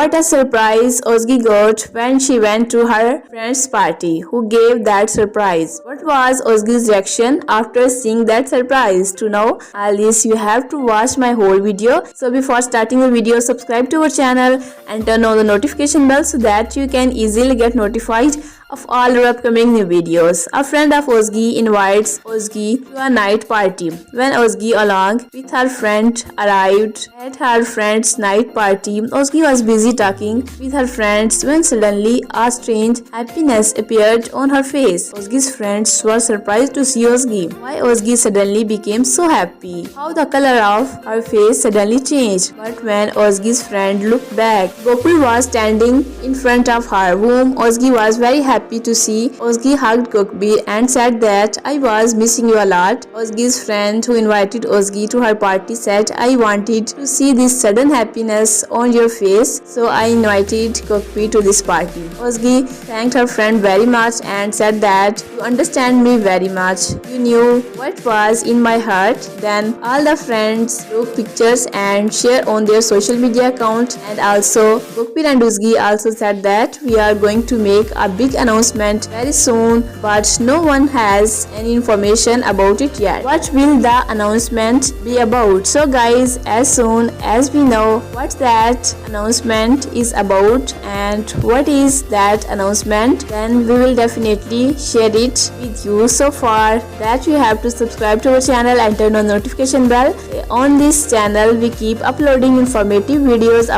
What a surprise Ozgi got when she went to her friend's party. Who gave that surprise? What was Ozgi's reaction after seeing that surprise? To know this, you have to watch my whole video. So before starting the video, subscribe to our channel and turn on the notification bell so that you can easily get notified of all our upcoming new videos. A friend of Ozgi invites Ozgi to a night party. When Ozgi along with her friend arrived at her friend's night party, Ozgi was busy talking with her friends when suddenly a strange happiness appeared on her face. Ozgi's friends were surprised to see Ozgi. Why Ozgi suddenly became so happy? How the color of her face suddenly changed. But when Ozgi's friend looked back, Gokul was standing in front of her, whom Ozgi was very happy happy to see. Ozgi hugged Kokbi and said that I was missing you a lot. Ozgi's friend who invited Ozgi to her party said I wanted to see this sudden happiness on your face so I invited Kokbi to this party. Ozgi thanked her friend very much and said that you understand me very much. You knew what was in my heart. Then all the friends took pictures and share on their social media account and also Kokbi and Ozgi also said that we are going to make a big announcement announcement very soon but no one has any information about it yet. What will the announcement be about? So guys as soon as we know what that announcement is about and what is that announcement then we will definitely share it with you. So far that you have to subscribe to our channel and turn on notification bell. On this channel we keep uploading informative videos.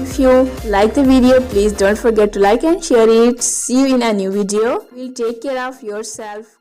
If you like the video please don't forget to like and share it see you in a new video. Will take care of yourself